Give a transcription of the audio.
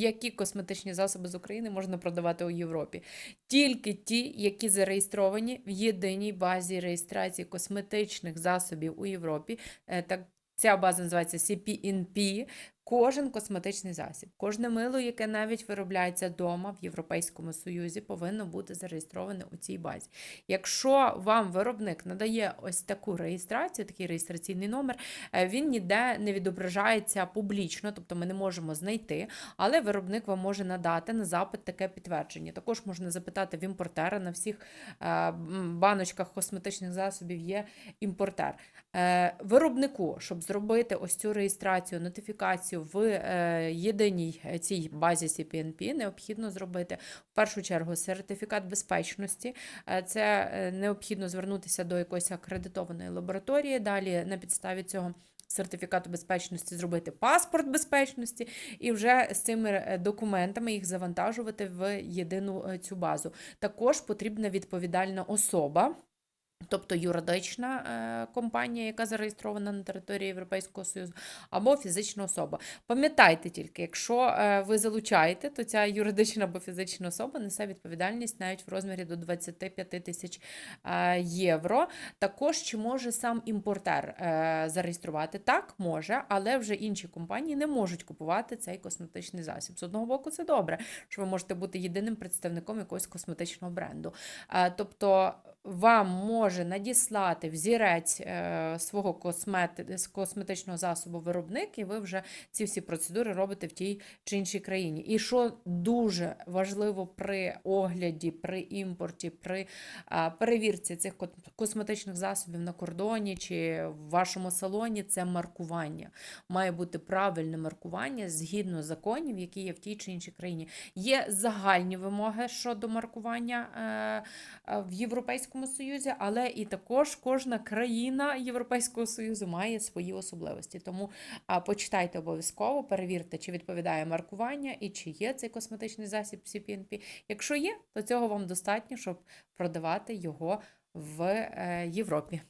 які косметичні засоби з України можна продавати у Європі. Тільки ті, які зареєстровані в єдиній базі реєстрації косметичних засобів у Європі. Е, Так, ця база називається CPNP. Кожен косметичний засіб, кожне мило, яке навіть виробляється вдома в Європейському Союзі, повинно бути зареєстроване у цій базі. Якщо вам виробник надає ось таку реєстрацію, такий реєстраційний номер, е, він ніде не відображається публічно, тобто ми не можемо знайти, але виробник вам може надати на запит таке підтвердження. Також можна запитати в імпортера на всіх е, баночках косметичних засобів є імпортер. Е, Виробнику, щоб зробити ось цю реєстрацію, нотифікацію в е, єдиній е, цій базі CPNP, необхідно зробити в першу чергу сертифікат безпечності. Е, Це необхідно звернутися до якоїсь акредитованої лабораторії. Далі на підставі цього. Сертифікату безпечності зробити паспорт безпечності і вже з цими документами їх завантажувати в єдину цю базу. Також потрібна відповідальна особа. Тобто юридична е, компанія, яка зареєстрована на території Європейського Союзу, або фізична особа. Пам'ятайте тільки, якщо е, ви залучаєте, то ця юридична або фізична особа несе відповідальність навіть в розмірі до 25 тисяч е, євро. Також чи може сам імпортер зареєструвати? Так, може, але вже інші компанії не можуть купувати цей косметичний засіб. З одного боку, це добре, що ви можете бути єдиним представником якогось косметичного бренду. Тобто вам може надіслати взірець е, свого космети, косметичного засобу виробник, і ви вже ці всі процедури робите в тій чи іншій країні. І що дуже важливо при огляді, при імпорті, при перевірці цих ко- косметичних засобів на кордоні чи в вашому салоні, це маркування. Має бути правильне маркування згідно законів, які є в тій чи іншій країні. Є загальні вимоги щодо маркування е, е, в Європейському Союзі, але і також кожна країна Європейського Союзу має свої особливості. Тому почитайте обов'язково, перевірте, чи відповідає маркування і чи є цей косметичний засіб CPNP. Якщо є, то цього вам достатньо, щоб продавати його в е, Європі.